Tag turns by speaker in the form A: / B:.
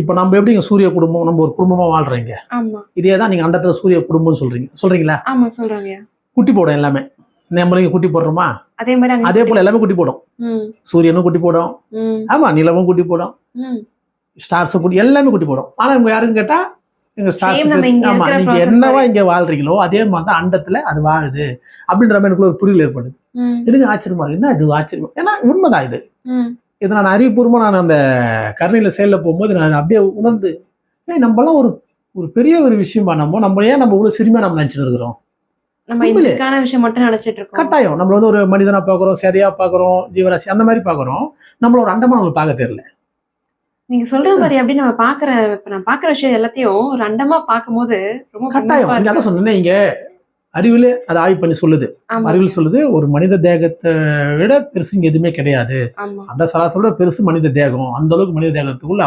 A: இப்போ நம்ம எப்படிங்க சூரிய குடும்பம் நம்ம ஒரு குடும்பமா வாழ்றீங்க?
B: ஆமா.
A: இதே தான் நீங்க அண்டத்துல சூரிய குடும்பம்னு சொல்றீங்க. சொல்றீங்களா?
B: ஆமா சொல்றாங்க.
A: குட்டி போடும் எல்லாமே. நம்மளும் இங்க குட்டி போடுறோமா?
B: அதே மாதிரி
A: அதே போல எல்லாமே குட்டி போடும். சூரியனும் குட்டி போடும். ஆமா நிலவும் குட்டி போடும். ஸ்டார்ஸ் குட்டி எல்லாமே குட்டி போடும். ஆனா இவங்க யாருன்னு கேட்டா எங்க ஸ்டார்ஸ் ஆமா நீங்க என்னவா. இங்க வாழ்றீங்களோ அதே மாதிரி தான் அண்டத்துல அது வாழுது. அப்படின்ற மாதிரி எனக்கு ஒரு புரிதல் ஏற்படுது. எனக்கு ஆச்சரியமா இருக்கு. என்ன இது ஆச்சரியம்? ஏன்னா உண்மைதான் இது. இதை நான் அறிவுபூர்வமா நான் அந்த கருணையில செயல்ல போகும்போது நான் அப்படியே உணர்ந்து ஏய் நம்மலாம் ஒரு ஒரு பெரிய ஒரு விஷயமா நம்ம நம்ம ஏன் நம்ம இவ்வளவு சிறுமையா நம்ம நினைச்சிட்டு இருக்கிறோம்?
B: நம்ம. இதுக்கான விஷயம் மட்டும் நினைச்சிட்டு இருக்கோம்.
A: கட்டாயம். நம்மள வந்து ஒரு மனிதனா பாக்குறோம் சரியா பாக்குறோம் ஜீவராசி அந்த மாதிரி பாக்குறோம் நம்மள ஒரு அண்டமா நம்மளுக்கு பார்க்க தெரியல.
B: நீங்க சொல்ற மாதிரி அப்படி நம்ம பாக்குற இப்ப நான் பாக்குற விஷயம் எல்லாத்தையும் ஒரு அண்டமா பார்க்கும்போது ரொம்ப
A: கட்டாயம். அதான் சொன்னேன் இங்க அறிவிலே அதை ஆய்வு பண்ணி சொல்லுது. அறிவில் சொல்லுது ஒரு மனித தேகத்தை விட பெருசு இங்க எதுவுமே கிடையாது. அந்த சராசரியோட பெருசு மனித தேகம். அந்த அளவுக்கு மனித தேகத்துக்குள்ள